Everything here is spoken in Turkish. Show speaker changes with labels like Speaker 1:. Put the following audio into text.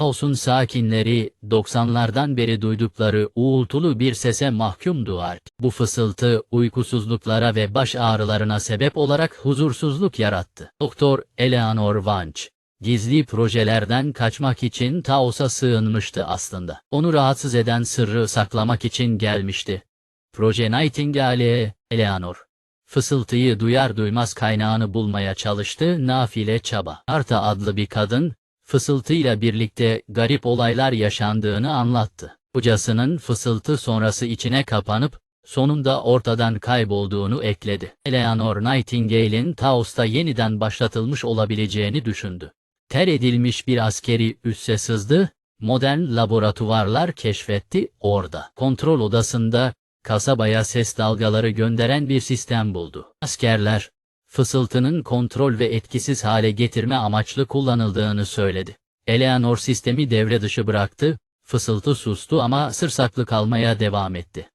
Speaker 1: Olsun sakinleri 90'lardan beri duydukları uğultulu bir sese mahkumdular. Bu fısıltı uykusuzluklara ve baş ağrılarına sebep olarak huzursuzluk yarattı. Doktor Eleanor Vanch gizli projelerden kaçmak için Taos'a sığınmıştı aslında. Onu rahatsız eden sırrı saklamak için gelmişti. Proje Nightingale'e Eleanor fısıltıyı duyar duymaz kaynağını bulmaya çalıştı nafile çaba. Arta adlı bir kadın, fısıltıyla birlikte garip olaylar yaşandığını anlattı. Kocasının fısıltı sonrası içine kapanıp, sonunda ortadan kaybolduğunu ekledi. Eleanor Nightingale'in Taos'ta yeniden başlatılmış olabileceğini düşündü. Ter edilmiş bir askeri üsse sızdı, modern laboratuvarlar keşfetti orada. Kontrol odasında kasabaya ses dalgaları gönderen bir sistem buldu. Askerler, fısıltının kontrol ve etkisiz hale getirme amaçlı kullanıldığını söyledi. Eleanor sistemi devre dışı bıraktı, fısıltı sustu ama sır saklı kalmaya devam etti.